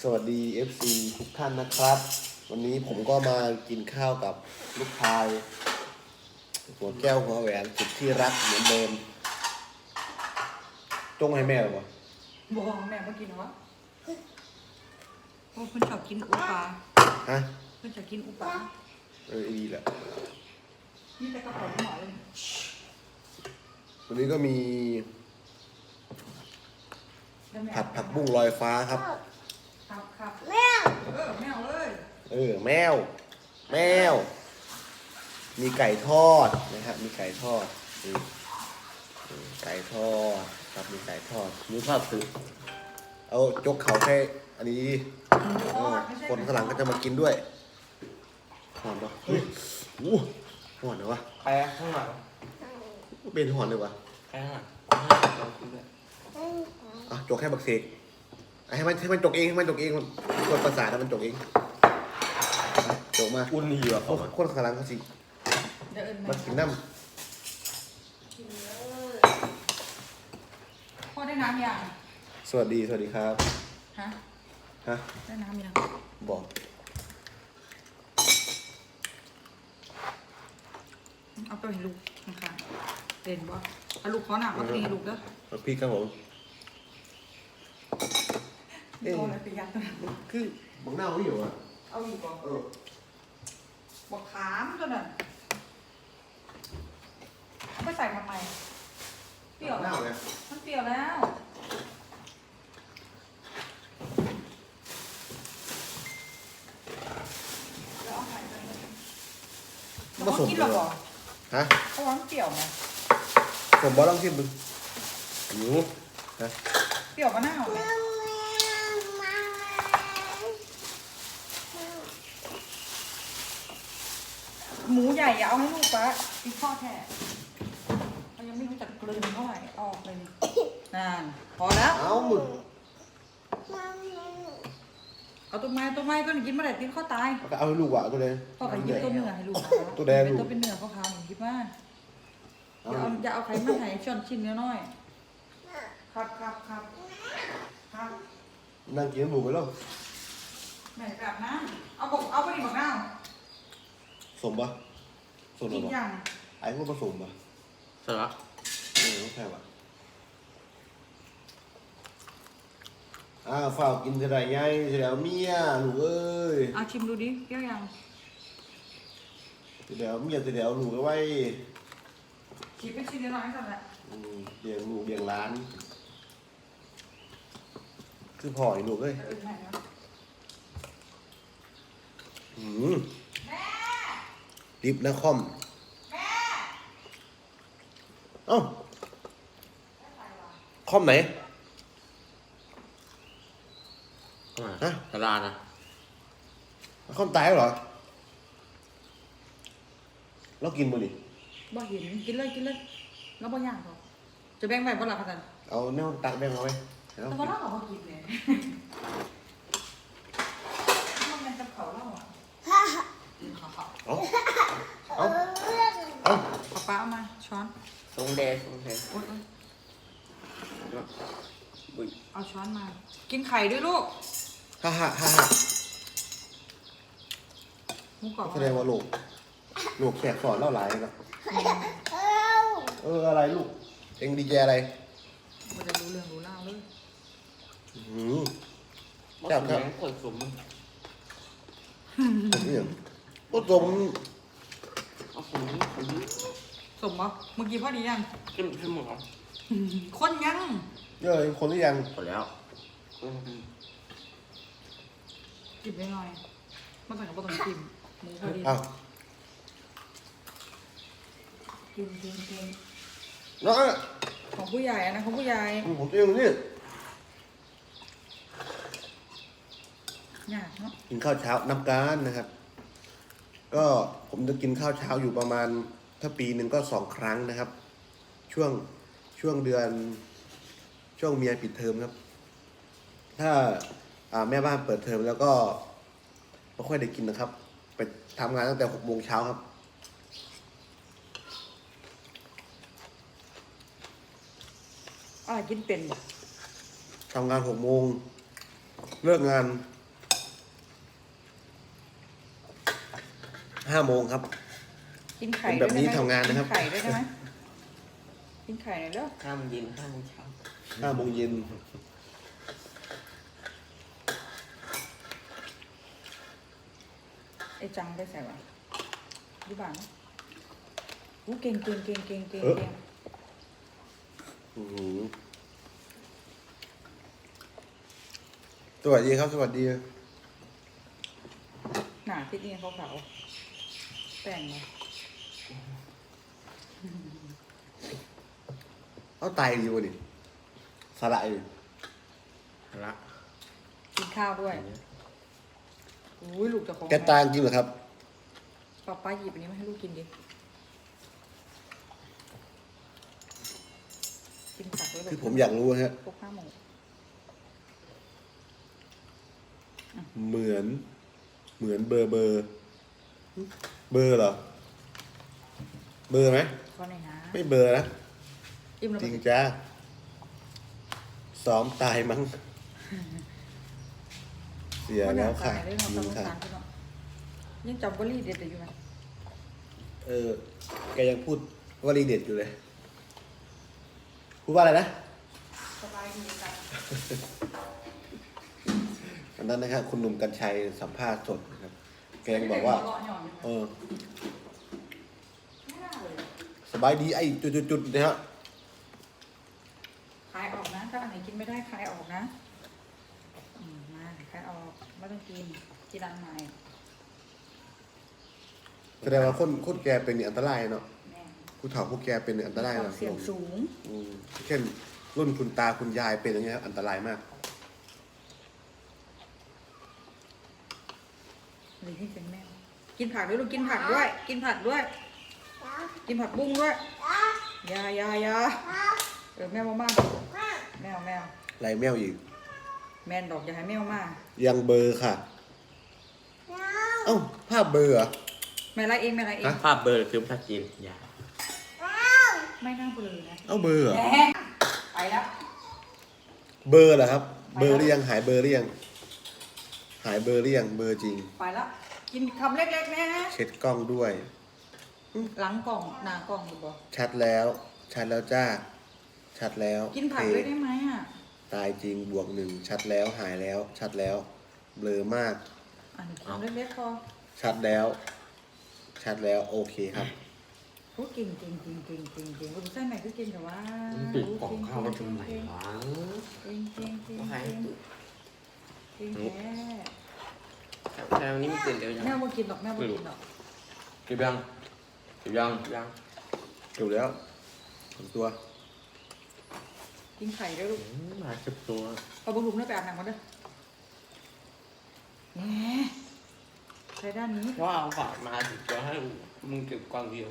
สวัสดี FC ทุกท่านนะครับ วันนี้ผมก็มากินข้าวกับลูกชายหัวแก้วหัวแหวนสุดที่รักเหมือนเดิมจงให้แม่หรอวะบอกแม่เมื่อกี้เนาะโอ้เพิ่นชอบกินอุปลาฮะเพิ่นชอบกินอุปลาเออดีแหละนี่แต่กระเป๋าหมอเลยวันนี้ก็มีแล้วแม่ผัดผักบุ้งลอยฟ้าครับ ครับครับเออแม่เอาเลยเออแมว แมว มีไก่ทอดนะครับ มีไก่ทอดนี่นี่ไก่ทอดครับมีไก่ทอดมีทอดสึเอาจกเขาแค่อันนี้ดิเออคนข้างหลังก็จะมากินด้วยหอนปะเฮ้ยอู้หอนเลยวะใครอะข้างหลังเป็นหอนเลยวะใครข้างหลังลองกินด้วย อะจกให้บักเสกอะ ให้มันให้มันจกเองให้มันจกเองมันคนประสาทแล้วมันจกเองอะจกมาอุ่นอยู่อะโอ้คนข้างหลังเขาสิเดี๋ยวเอิญมากินน้พ่อได้น้ำยังำสวัสดีสวัสดีครับฮะฮะได้น้ำยังบอกเอาไปให้ลูกข้างๆเด่นบ่เอาลูกขอหนักเอาไปให้ลูกเด้อเอาพี่ครับผม เอ๊ะเอาอะไรไปยัดตัวนั้นคือบังหน้าไม่อยู่อะเอาอีกบ่เออบอกขามตัวนั้นเอาไปใส่ทำไมเปรี้ยวบังหน้าไงมันเปรี้ยวแล้วแล้วเอาไข่ไปเลยผสมกินหรอบ่ฮะเพราะว่ามันเปรี้ยวไหมผมบอลองชิมมึงหนูฮะเปรี้ยวมะนาวไหม หมูใหญ่อย่าเอาให้ลูกปะอีกข้อแท้เขายังไม่รู้จักกลืนเท่าไหร่เอาออกเลยนี่นานพอแล้ว เอามึงเอาตัวไม้ตัวไม้ตัวนี้กินเมื่อไหร่ตีนข้อตายเอาให้ลูกว่ะเอาตัวเลยพ่อไปยิบตัวเนื้อให้ลูกตัวแดงลูเป็นกตัวเป็นเนื้อขาวๆหนูคิดว่าเอาอย่าเอาอย่าเอาไขมันไห้ช้อนชิ้นน้อยๆครับครับครับครับนั่งกินน้ำหมูไปแล้วแม่แบบน้ำเอาบอกเอาไปดิบอกน้สมปะ สมำหรืกิอนเปยัล่างไอ้พวกผสมปะเสร็จแล้วเออต้องแค่ปะอ่าฝ้ากกินจะได้ไงจะได้เอาเมียลูกเอ้ยเอาชิมดูดิเปรี้ยวยังจะได้เอาเมียจะได้เอาลูกเอาไว้ฉีดเป็นชิ้นน้อยๆก่อนแหละอืมเลี้ยงลูกเลี้ยงหล้าน คือพ่อไอ้ลูกเอ้ยเดี๋ยวอื่นใหม่นะหืม ดิบนะคอมเอ้าคอมไหนฮะกระดานนะคอมตายแล้วเหรอเรากินบ่ดิบ่เห็นกินเลยกินเลยแล้วบ่ย่างหรอกจะแบ่งไว้บ่ล่ะพันเอาแนวตักแบ่งเอาไว้เอาแต่ว่าเราก็บ่กินเลยมันเป็นกับเขาวเราอะกินข้าว เอาเอาเอา ๆป๊าป๊าเอามาช้อน ทรงแดงทรงแดงโอ๊ยโอ๊ยอุ้ยเอาช้อนมา กินไข่ด้วยลูกฮ่าฮ่าฮ่าฮ่าหมูกรอบแสดงว่าลูกลูกแขกสอนเล่าหลายนะเอออะไรลูก เอ็งดีใจอะไรมันจะรู้เรื่องรู้เล่าวเลยอื้อหือมดครับครับแดงคนสมผมเนี่ยโอ้จมเอาสมสม สมปะเมื่อกี้พอดียังขึ้นขึ้นหมดแล้วคนยังเยอะเองคนหรือยังหมดแล้วกินไปหน่อยมาสั่งกับปต้องกินหมูพอดีอ้าวกินกินกินน้องอะของผู้ใหญ่อะนะของผู้ใหญ่ผมตัวเองนี่ยากเนาะกินข้าวเช้าน้ำการนะครับ ก็ผมจะกินข้าวเช้าอยู่ประมาณ ถ้าปีหนึ่งก็สองครั้งนะครับ ช่วงช่วงเดือนช่วงเมียปิดเทอมครับ ถ้าอ่าแม่บ้านเปิดเทอมแล้วก็ไม่ค่อยได้กินนะครับ ไปทำงานตั้งแต่หกโมงเช้าครับอะไรกินเป็นบ่ทำงานหกโมงเลิกงานห้าโมงครับ กินไข่เป็นแบบนี้ด้วยได้ไหมทำงานนะครับ กินไข่ด้วยได้ไหมกินไข่หน่อยเด้อห้าโมงเย็นห้าโมงเช้าห้าโมงเย็นไอ้จังไปใส่วะดูบ้างนะอู้เก่งเก่งเก่งเก่งเก่งเก่งอื้อหือสวัสดีครับสวัสดี หนาที่นี่เขาขาวๆแป้งเลย เอาไตดีวะนี่สละอยู่ละกินข้าวด้วยอุ้ยลูกจะของแกตายจริงเหรอครับป้าป้าหยิบอันนี้มาให้ลูกกินดิกินผักด้วยลูกคือผมอยากรู้นะฮะพวกข้าวหมูเหมือน เหมือนเบอร์เบอร์ เบอร์เหรอ เบอร์ไหมก็ในอยนะไม่เบอร์นะ อิ่มแล้วจริงมั้ยจ้าซ้อมตายมั้ง เสียแล้วค่ะเรื่องจริเรางต้องค่ะทานพี่น้องยังจำวลีเด็ดๆอยู่ไหมเออ แกยังพูดวลีเด็ดอยู่เลย พูดว่าอะไรนะ สบายดีค่ะวันนั้นนะครับคุณหนุ่มกัญชัยสัมภาษณ์สดนะครับ แกยังบอกว่าหัเระหย่อนอยู่เออไม่น่าเลยสบายดีไอ้จุดๆๆนะฮะ คายออกนะ ถ้าอัน ไหนกินไม่ได้คายออกนะอืมมาคายออกไม่ต้องกินกินอันใหม่แสดงว่าคนคนแกเป็นเนี่ยอันตรายเนาะแม่ผู้เฒ่าผู้แกเป็นเนี่ยอันตรายควาเนาะมเสี่ยงสูง อืมเช่นรุ่นคุณตาคุณยายเป็นอย่างเงี้ยอันตรายมาก หรือที่เป็นแมวกินผักด้วยลูกกินผักด้วย กินผักด้วย กินผักบุ้งด้วยอยาอยาอยาเออแมวมากแมว แมวไรแมวอีก แมนดอกอย่าให้แมวมายังเบอร์ค่ะ เอ้า ภาพเบอร์เหรอ แม่ไรเองแม่ไรเองฮะภาพเบอร์คือภาษาจีนอย่าไม่น่าเบลอนะเอ้าเบอร์เหรอแหมไปแล้วเบอร์เหรอครับ เบอร์หรือยังหายเบอร์หรือยัง หายเบอร์หรือยังเบอร์จริง ไปแล้วกินคำเล็กๆนะเช็ดกล้องด้วย หลังกล่องหน้ากล่องดูบ่ชัดแล้ว ชัดแล้วจ้า ชัดแล้วกินผักเทด้วยได้ไหมอะ ตายจริงบวกหนึ่งชัดแล้วหายแล้วชัดแล้ว เบลอมากอันนี้คำเล็กๆพอชัดแล้ว ชัดแล้วโอเคครับโอ้เก่งเก่งเก่งเก่งเก่งเก่งรู้ใช่ไหมคือเก่งแต่ว่าปิดกล่องข้าวมาทำไมวะเก่งเก่งเก่งว่าใครเก่งเก่งแท้แต่วันนี้มันตื่นเร็วยังแม่บ่กินหรอกแม่บ่กินหรอกเก็บยังเก็บยังยังเกี่ยวแล้วสองตัว กินไข่ด้วยลูกอืมมาสิบตัวเอาบุญลุมได้ไปอาบน้ำมาเด้อแหมใช้ด้านนี้ ว่าเอาฝากมาสิบตัวให้มึงเก็บกล่องเดียว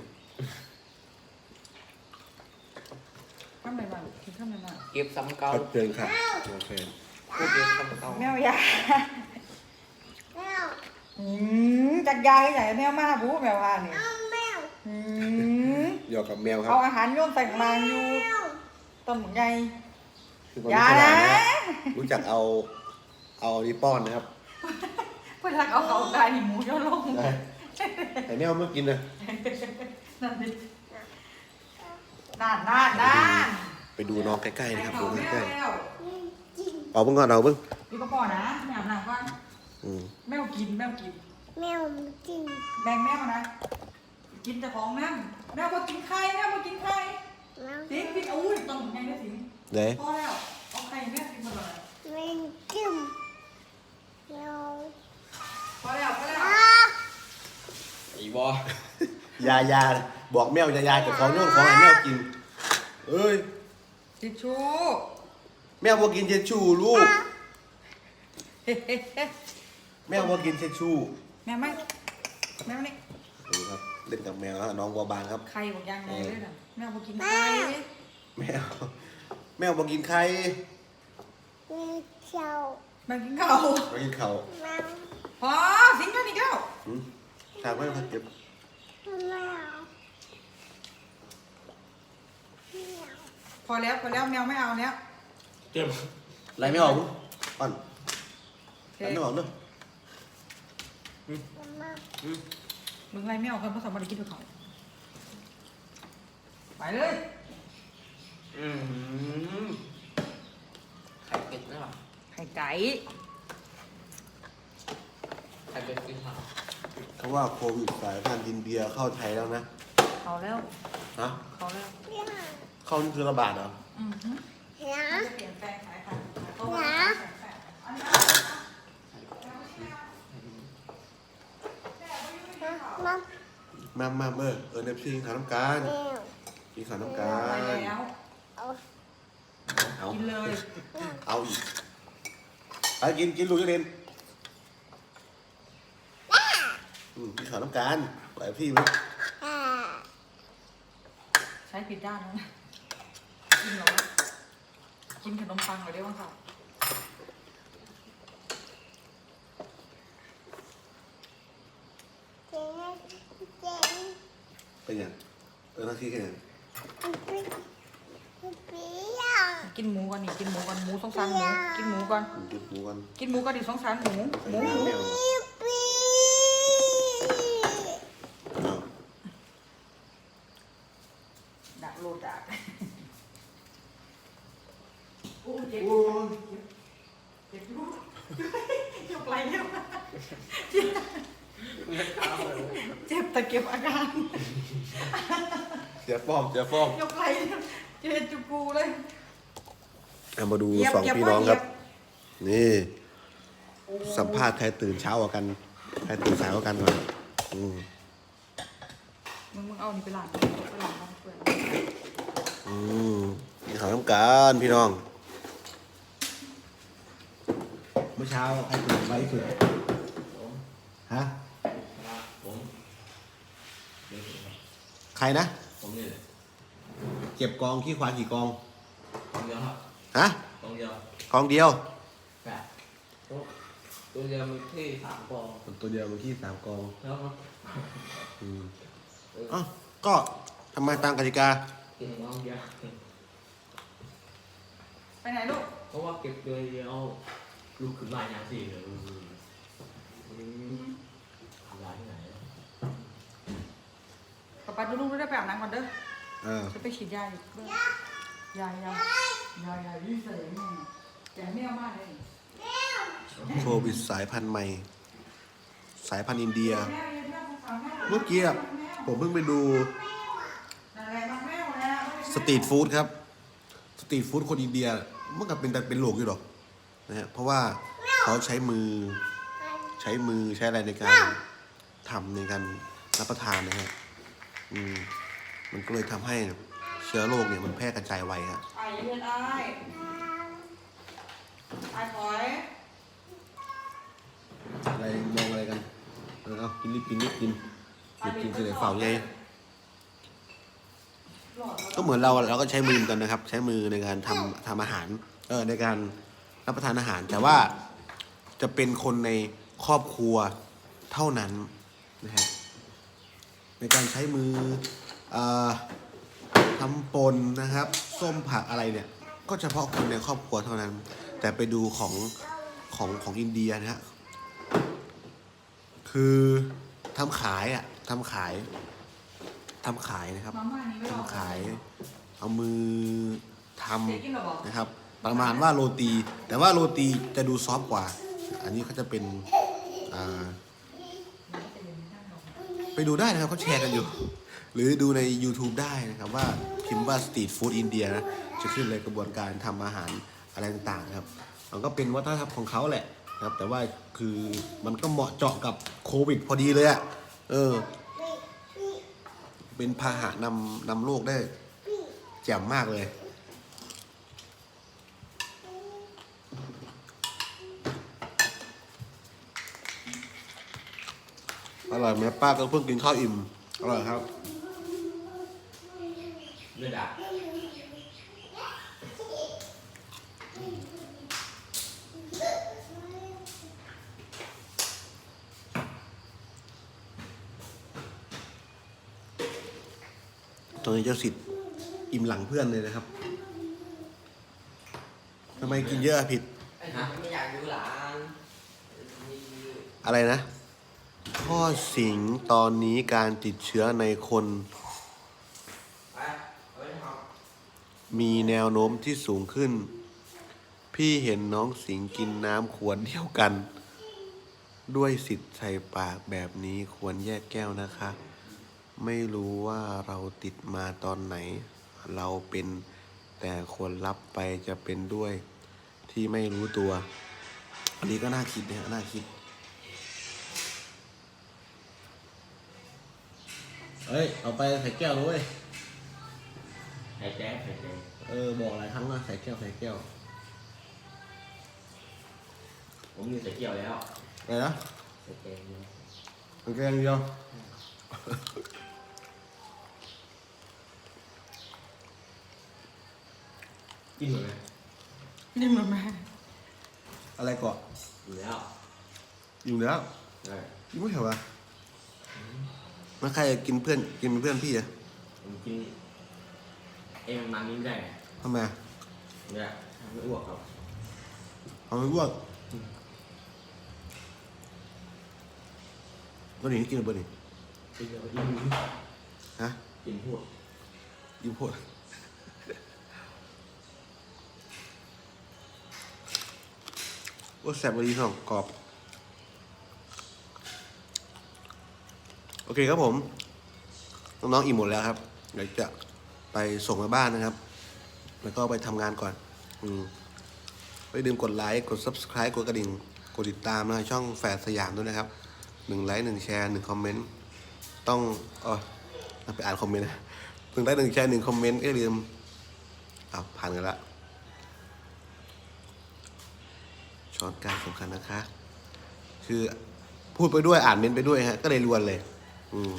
ข้ามไหนมากินข้ามไหนมาเก็บซ้ำเก่าชัดเจนค่ะโอเคก็เก็บซ้ำเก่าแมวยาอืมจากยาที่ไหนแมวมาบูแมวว่านี่อืมหยอกกับแมวครัเอาบอาหารโยนใส่กระมังอยู่ต้น หมุนไงคือความอย่าฉลานะดนะครับรู้จักเอาเอาอันนี้ป้อนนะครับ เพื่อนรักเอาเขากายหมูโยนลงได้ แต่แมวไม่กินนะนั่นดิน่านน่านน่านไปดูน้องใกล้ๆนะครับไข่ดูเผาไม่ใกเอาล้แล้วๆเอาเพิ่งก่อนเอาเพิ่งพี่ก็ปอนะแมวน้ำก่อนอืมแมวกินแมวกิน แมวจริงแบ่งแมวนะ กินแต่ของแมวแมวมากินไข่แมวมากินไข่ แมว สิพี่อุ้ยต้องไงนะสิ ไหนพอแล้วเอาไข่แม่กินหมดเลยแมวจิ้มแมวพอแล้วพอแล้ว อ้าอีบอยายาบอกแมวอยายากับของโน่นของไอ้แมวกิน เอ้ย ทิชชู่แมวบอกินเชดชูลูก เฮ้เฮ้เฮ้แมวบอกินเชดชูแม่ไม่แม่ไม่นี่ดูครับเล่นกับแมวฮะน้องบัวบานครับไข่บอกยังไงเลยนะแมวมากินไข่แมว แมวบอกินไข่แมวเจ้าแมวกินข้าวบอกกินเข่าวแมวพอสิงกันอีกแล้วหืมทางไม่ต้องเก็บแมวพอแล้วพอแล้วแมวไม่เอาแล้วเตรียมไรไม่ออกอ่อนเคอันนี้บอกเนอะมามึงไรไม่เอาคนภาษาบาลีกินด้วยเขาไปเลย อืมไข่เป็ดนะหรอไข่ไก่ไข่เป็ดกินข้าวเขาว่าโควิดสายพันธุ์อินเดียเข้าไทยแล้วนะเขาแล้วฮะเขาแล้วเปียเข้านี่คือระบาดเหรออือฮึนะจะเปลี่ยนแปลงสายพันธุ์เขานะว่าอันนี้มามามาเมื่อเออเนฟซีขาวน้ำการแมวกินขาวน้ำกาไปร แล้ว เอาเอากินเลยเอาอีกไปกินกินลูกจะเรียนอืมกินขาวน้ำการปล่อยพี่มั้ยอ่าใช้ผิดด้านแล้วนะกินเหรอวะกินขนมปังเหรอเรียกว่าค่ะเจ๊เจ๊เป็นยังเออนาทีแค่ยังเปียเปีย กินหมูก่อนนี่กินหมูก่อนหมูสงสารหมูกินหมูก่อนอืมกินหมูกันกินหมูก่อนดิสงสารหมูหมูหมูแมวปีปีเอาดักโลดักโอ้เจ็บเจ็บอยู่ยกไหล่เนี่ยเลือดข้าวเลยเจ็บแต่เก็บอาการเสียฟอร์มเสียฟอร์มยกไหล่เนี่ยเจ็บจุกูเลย เอามาดูเหยียบสองเหยียบพี่ไว้น้องครับเหยียบนี่ สัมภาษณ์ใครตื่นเช้ากว่ากันใครตื่นสายกว่ากันก่อนอืมมึงมึงเอานี่ไปหลังไปหลังมันเปื่อยอืมกินขาวน้ำการพี่น้อง เมื่อเช้าใครตื่นไวที่สุดผมฮะนะผมเดี๋ยวผมใครนะ ผมนี่แหละเก็บกองขี้ควายกี่กองตรงเดียวครับ ฮะตรงเดียวกองเดียวแปดตัวตัวเดียวมีที่สามกองตัวเดียวมันขี้สามกองแล้วก็อืมเอออ๋อก็ทำไมตามกติกากินกองเดียวไปไหนลูก เพราะว่าเก็บตัวเดียวลูกขึ้นมาอย่างสี่เลยอืมร้านที่ไหนป๊าป๊าดูลูกด้วยได้ไปอาบน้ำก่อนเด้อเออจะไปฉีดยาอีกเด้อยายา ยายายยิ่งใส่แม่แกไม่เอามากเลยโควิดสายพันธุ์ใหม่ สายพันธุ์อินเดียแม่ยังไม่ต้องสาวแม่เมื่อกี้อะผมเพิ่งไปดูสตรีทฟู้ดครับสตรีทฟู้ดคนอินเดียมันก็เป็นแต่เป็นโลกอยู่หรอกนะฮะเพราะว่าเขาใช้มือใช้มือใช้อะไรในการทำในการรับประทานนะฮะอืมมันก็เลยทำให้ ชื้อโรคเนี่ยมันแพร่กระจายไวฮะไอ้เพื่อนไอ้ไอ้ถอยอะไรมองอะไรกันเออเอากินนิดกินนิดกินเดี๋ยวกินเสร็จเฝ่าไงหลอดก็เหมือนเราเราก็ใช้มือเหมือนกันนะครับ ใช้มือในการทำทำอาหาร เออในการรับประทานอาหาร แต่ว่าจะเป็นคนในครอบครัวเท่านั้นนะฮะในการใช้มือเอ่อ ทำปนนะครับ ส้มผักอะไรเนี่ย ก็เฉพาะคนในครอบครัวเท่านั้น แต่ไปดูของของของอินเดียนะฮะคือทำขายอะทำขายทำขายนะครับมาม่านี้ไม่รอทำขายเอามือทเจ๊กินหรอบอกำนะครับ ประมาณว่าโรตี แต่ว่าโรตีจะดูซอฟต์กว่า อันนี้เขาจะเป็นอ่า ไปดูได้นะครับเขาแชร์กันอยู่ หรือดูใน YouTube ได้นะครับว่าพิมพ์ว่าสตรีทฟู้ดอินเดียนะจะขึ้นเลยกระบวนการทำอาหารอะไรต่างๆนะครับมันก็เป็นวัฒนธรรมของเขาแหละนะครับ แต่ว่าคือมันก็เหมาะเจาะกับโควิดพอดีเลยอะเออ เป็นพาหะนำนำโรคได้แจ่มมากเลย อร่อยไหมป้าก็เพิ่งกินข้าวอิ่ม อร่อยครับเลือดอะตอนนี้เจ้าสิทธิ์อิ่มหลังเพื่อนเลยนะครับทำไมกินเยอะอะผิดไอ้หาไม่อยากดูหลานฮอะไรนะ พ่อสิงห์ตอนนี้การติดเชื้อในคน มีแนวโน้มที่สูงขึ้น พี่เห็นน้องสิงห์กินน้ำขวดเดียวกัน ด้วยสิทธิ์ใส่ปากแบบนี้ควรแยกแก้วนะคะ ไม่รู้ว่าเราติดมาตอนไหน เราเป็นแต่คนรับไปจะเป็นด้วยที่ไม่รู้ตัว อันนี้ก็น่าคิดนี่ยน่าคิด เฮ้ย เอาไปใส่แก้วเลยเว้ย ไข่แจ๊กไข่แจ๊กเออ บอกหลายครั้งว่าใส่แก้วใส่แก้วผมมีใส่เกี่ยวแล้วอะไรนะใส่แกงเนี่ยมันแกงเดียวกินเหมือนไหมนี่มาแม่อะไรก่อนอยู่แล้วอยู่แล้วใช่กินไม่เหรอวะ แล้วใครกินเพื่อนกินเป็นเพื่อนพี่อะผมกินเอ็มมันนี้ไม่ได้ไงทำไมอะเนี่ยทำไม่อ้วกครับเอาไม่อ้วกตัวนี้กินเบอร์นี่กินแล้วก็อิ่มฮะกินพูดยิ้มโพดโอ้แซ่บดีน้องกรอบ โอเคครับผม น้องๆอิ่มหมดแล้วครับเดี๋ยวจะไปส่งมาบ้านนะครับ แล้วก็ไปทำงานก่อน อืมไม่ลืมกดไลค์ กด subscribe กดกระดิ่ง กดติดตามนะช่องแฝดสยามด้วยนะครับหนึ่งไลค์หนึ่งแชร์หนึ่งคอมเมนต์ ต้องอ๋อไปอ่านคอมเมนต์นะหนึ่งไลค์หนึ่งแชร์หนึ่งคอมเมนต์ก็อย่าลืมอ้าวผ่านกันละช้อนกลางสำคัญนะคะ คือพูดไปด้วยอ่านเมนต์ไปด้วยฮะ ก็เลยรวนเลย อืม